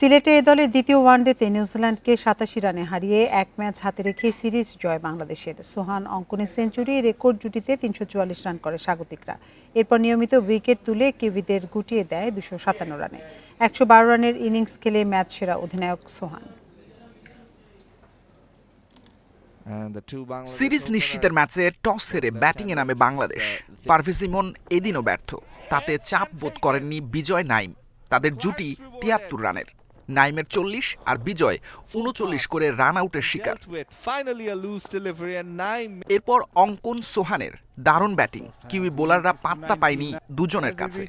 সিলেটে এ দলের দ্বিতীয় ওয়ানডেতে নিউজিল্যান্ডকে সাতাশি রানে হারিয়ে এক ম্যাচ হাতে রেখে সিরিজ জয় বাংলাদেশের। সোহান অঙ্কনের সেঞ্চুরি রেকর্ড জুটিতে তিনশো চুয়াল্লিশ রান করে স্বাগতিকরা। এরপর নিয়মিত উইকেট তুলে কিউবিদের গুটিয়ে দেয় দুশো সাতান্ন রানে। একশো বারো রানের ইনিংস খেলে ম্যাচ সেরা অধিনায়ক সোহান। সিরিজ নিশ্চিতের ম্যাচে টস হেরে ব্যাটিংয়ে নামে বাংলাদেশ। পারভেজ ইমন এদিনও ব্যর্থ। তাতে চাপ বোধ করেননি বিজয় নাইম তাদের জুটি তিয়াত্তর রানের। নাইমের চল্লিশ আর বিজয় উনচল্লিশ করে রান আউটের শিকার. এরপর অঙ্কন সোহানের দারুণ ব্যাটিং কিউই বোলাররা পাত্তা পায়নি দুজনের কাছে।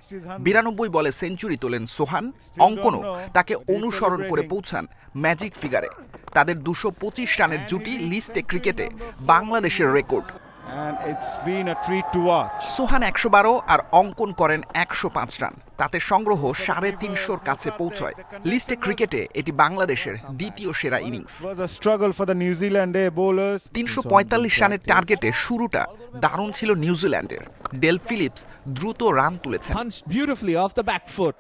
বিরানব্বই বলে সেঞ্চুরি তোলেন সোহান। অঙ্কনও তাকে অনুসরণ করে পৌঁছান ম্যাজিক ফিগারে তাদের দুশো পঁচিশ রানের জুটি লিস্টে ক্রিকেটে বাংলাদেশের record And it's been a treat to watch. Sohan একশো বারো আর অঙ্কন করেন একশো পাঁচ রান তাতে সংগ্রহ সাড়ে তিনশোর কাছে পৌঁছয় লিস্টে ক্রিকেটে এটি বাংলাদেশের দ্বিতীয় সেরা innings It was a struggle for the New Zealand A bowlers. তিনশো পঁয়তাল্লিশ রানের টার্গেটে শুরুটা দারুণ ছিল নিউজিল্যান্ডের ডেল ফিলিপস দ্রুত রান তুলেছেন Punched beautifully off the back foot.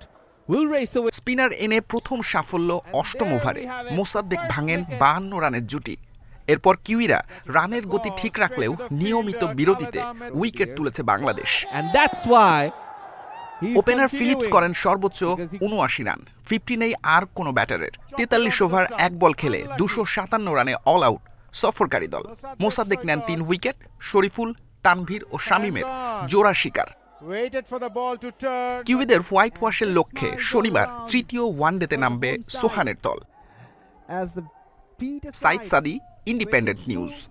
Will race away. Spinner এনে প্রথম সাফল্য অষ্টম ওভারে মোসাদ্দেক ভাঙেন বাহান্ন রানের জুটি এরপর কিউইরা রানের গতি ঠিক রাখলেও নিয়মিত বিরতিতে উইকেট তুলেছে বাংলাদেশ। ওপেনার ফিলিপস করেন সর্বোচ্চ উনআশি রান। ফিফটি নেই আর কোনো ব্যাটারের। তেতাল্লিশ ওভার এক বল খেলে দুশো সাতান্ন রানে অল আউট সফরকারী দল। মোসাদ্দেক নেন তিন উইকেট শরীফুল তানভীর ও শামিমের জোড়া শিকার. কিউইদের হোয়াইট ওয়াশের লক্ষ্যে শনিবার তৃতীয় ওয়ানডেতে নামবে সোহানের দল। সাইদ সাদি independent news.